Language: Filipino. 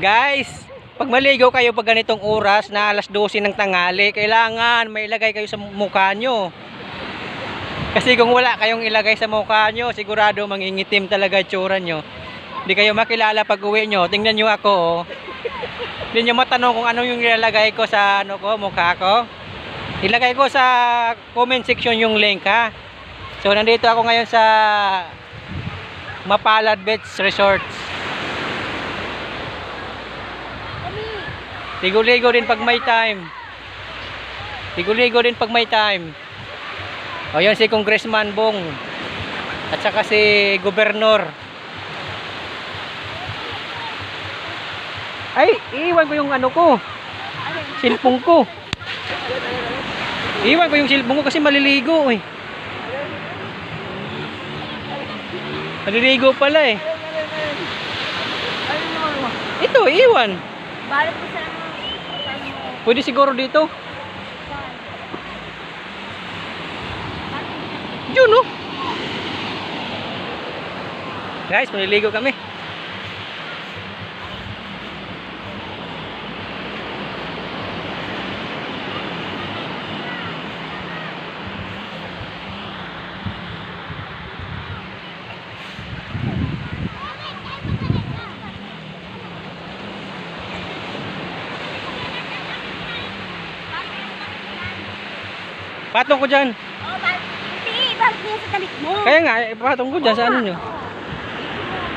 Guys, pag maligo kayo pag ganitong oras na alas 12 ng tanghali, kailangan may ilagay kayo sa mukha nyo. Kasi kung wala kayong ilagay sa mukha nyo, sigurado mangingitim talaga itsura nyo. Hindi kayo makilala pag uwi nyo. Tingnan nyo ako, oh. Hindi nyo matanong kung ano yung ilalagay ko sa ano ko, mukha ko. Ilagay ko sa comment section yung link ha. So nandito ako ngayon sa Mapalad Beach Resorts. Ligo-ligo din pag may time. Ligo-ligo din pag may time. O yun si Congressman Bong. At saka si Gobernur. Ay, iwan ko yung ano ko. Silpong ko. Iwan ko yung silpong ko kasi maliligo eh. Maliligo pala eh. Ito, iwan. Balot ko sa ano. Pwede siguro dito. Yun no. Guys, maliligo kami. Patong ko dyan. Oh. Hindi, niya sa damit mo. Kaya nga, eh, patong ko dyan sa ano nyo.